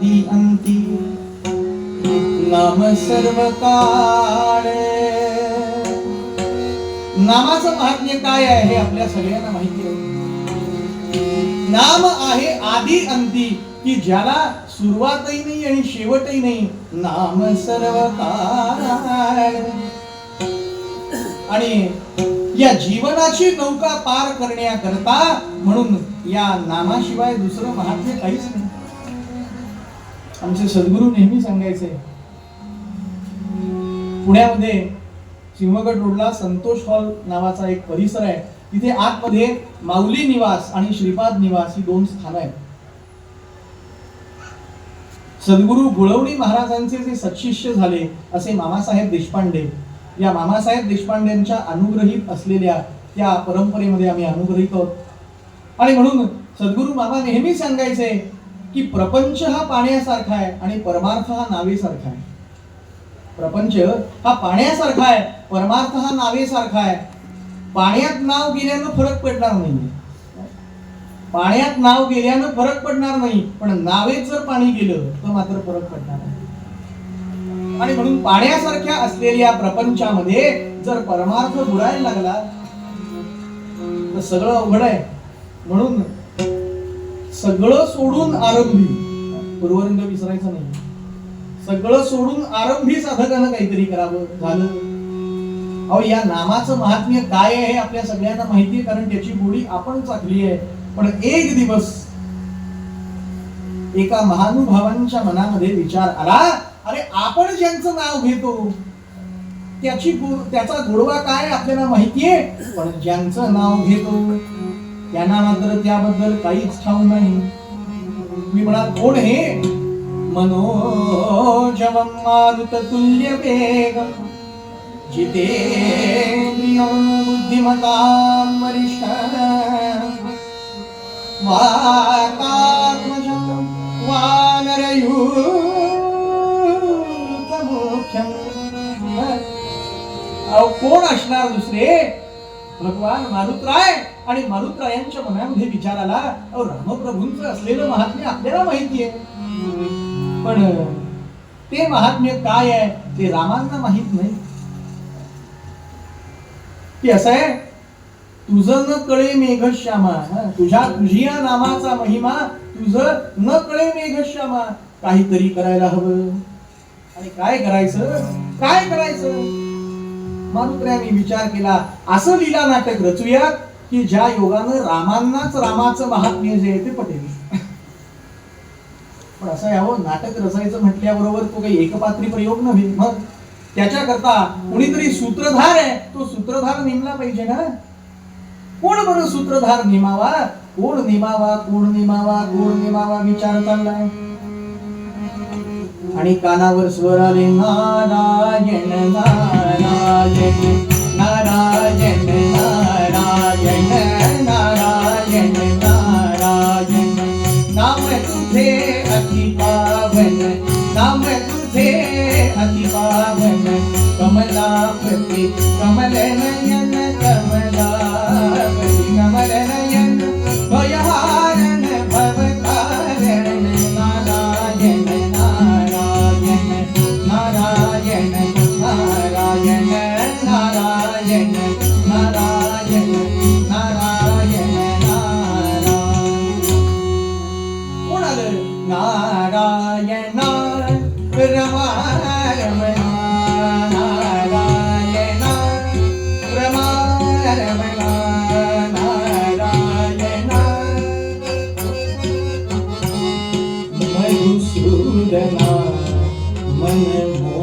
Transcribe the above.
ती अंती नाम सर्व काळे नामाचं महात्म्य काय आहे हे आपल्या सगळ्यांना माहिती आहे. नाम आहे आधी अंती की ज्याला सुरुवातही नाही आणि शेवटही नाही. नाम सर्व आणि या जीवनाची नौका पार करण्याकरता म्हणून या नामाशिवाय दुसरं महात्म्य काहीच नाही. आमचे सद्गुरू नेहमी सांगायचे पुण्यामध्ये सिंहगड रोडला संतोष हॉल नावाचा एक परिसर आहे. तिथे आतमध्ये माऊली निवास आणि श्रीपाद निवास ही दोन स्थानं आहेत. सद्गुरू गुळवणी महाराजांचे जे सत्शिष्य झाले असे मामासाहेब देशपांडे. या मामासाहेब देशपांडेंच्या अनुग्रहित असलेल्या त्या परंपरेमध्ये आम्ही अनुग्रहित आहोत. आणि म्हणून सद्गुरू मामा नेहमी सांगायचे की प्रपंच हा पाण्यासारखा आहे आणि परमार्थ हा नावेसारखा आहे. प्रपंच हा पाण्यासारखा आहे परमार्थ हा नावेसारखा आहे. पाण्यात नाव गेल्यानं फरक पडणार नाही. पाण्यात नाव गेल्यानं फरक पडणार नाही पण नावेत जर पाणी गेलं तर मात्र फरक पडणार आहे आणि म्हणून पाण्यासारख्या असलेल्या प्रपंचामध्ये जर परमार्थ बुडायला लागला तर सगळं अवघड आहे. म्हणून सगळं सोडून आरंभी. पूर्वरंग विसरायचं नाही. सगळं सोडून आरंभी साधकानं काहीतरी करावं झालं. अहो या नामाचं महात्म्य काय आहे आपल्या सगळ्यांना माहिती आहे कारण त्याची गोडी आपण चाकली आहे. पण एक दिवस एका महानुभावांच्या मनामध्ये विचार आला अरे आपण ज्यांचं नाव घेतो त्याची त्याचा गोडवा काय आपल्याला माहितीये पण ज्यांचं नाव घेतो त्यांना मात्र त्याबद्दल काहीच ठाऊ नाही. मी म्हणा कोण हे? मनोजव मारुत तुल्य वेग जितेंद्रियं बुद्धिमता वरिष्ठ वातात्मजं वानरयूथमुख्यम् अहो कोण असणार दुसरे? भगवान मारुतराय आणि मारुतरायांच्या मनामध्ये विचार आला अहो रामप्रभूंचं असलेलं महात्म्य आपल्याला माहिती आहे पण ते महात्म्य काय आहे ते रामांना माहीत नाही. की असं आहे तुझं न कळे मेघश्यामा तुझ्या तुझ्या तुझिया नामाचा महिमा तुझं न कळे मेघश्यामा काहीतरी करायला हवं. आणि काय करायचं? काय करायचं? मारुतरायांनी विचार केला असं लीला नाटक रचूयात. की ज्या योगानं रामांनाच रामाचं महात्म्य जे आहे ते पटेल. पण असं यावं नाटक रचायचं म्हटल्याबरोबर तो काही एकपात्री प्रयोग नव्हे. मग त्याच्याकरता कुणीतरी सूत्रधार आहे. तो सूत्रधार नेमला पाहिजे ना. कोण बरं सूत्रधार नेमावा? कोण नेमावा? कोण नेमावा? कोण नेमावा? विचार चाललाय. आणि कानावर स्वर आले नारायण नारायण नारायण अति पावन कमलापती कमल नयन कमलापती कमल नयन भयहारण भवतारण नारायण नारायण नारायण नारायण नारायण नारायण ಮಂಗನ ಮನಮೋ